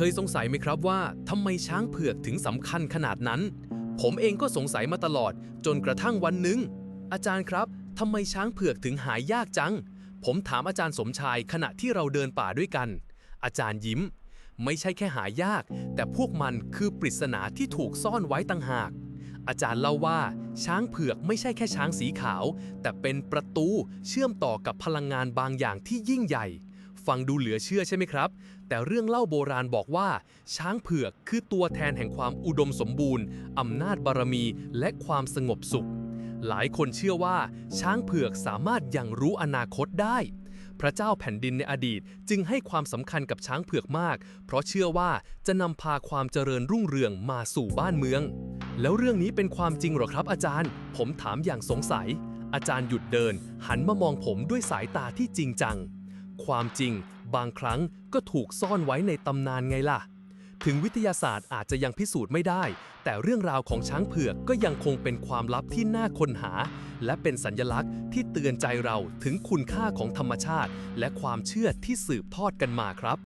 เคยสงสัยไหมครับว่าทำไมช้างเผือกถึงสำคัญขนาดนั้น ผมเองก็สงสัยมาตลอด จนกระทั่งวันหนึ่งอาจารย์ครับทำไมช้างเผือกถึงหายยากจัง ผมถามอาจารย์สมชายขณะที่เราเดินป่าด้วยกัน อาจารย์ยิ้ม ไม่ใช่แค่หายาก แต่พวกมันคือปริศนาที่ถูกซ่อนไว้ต่างหาก อาจารย์เล่าว่า ช้างเผือกไม่ใช่แค่ช้างสีขาว แต่เป็นประตูเชื่อมต่อกับพลังงานบางอย่างที่ยิ่งใหญ่ ฟังดูเหลือเชื่อใช่ไหมครับ แต่เรื่องเล่าโบราณบอกว่า ช้างเผือกคือตัวแทนแห่งความอุดมสมบูรณ์ อำนาจบารมี และความสงบสุข หลายคนเชื่อว่า ช้างเผือกสามารถยังรู้อนาคตได้ พระเจ้าแผ่นดินในอดีตจึงให้ความสำคัญกับช้างเผือกมาก เพราะเชื่อว่าจะนำพาความเจริญรุ่งเรืองมาสู่บ้านเมือง แล้วเรื่องนี้เป็นความจริงหรอครับ อาจารย์ ผมถามอย่างสงสัย อาจารย์หยุดเดิน หันมามองผมด้วยสายตาที่จริงจัง ความจริง บางครั้งก็ถูกซ่อนไว้ในตำนานไงล่ะ ถึงวิทยาศาสตร์อาจจะยังพิสูจน์ไม่ได้ แต่เรื่องราวของช้างเผือกก็ยังคงเป็นความลับที่น่าค้นหา และเป็นสัญลักษณ์ที่เตือนใจเราถึงคุณค่าของธรรมชาติ และความเชื่อที่สืบทอดกันมาครับ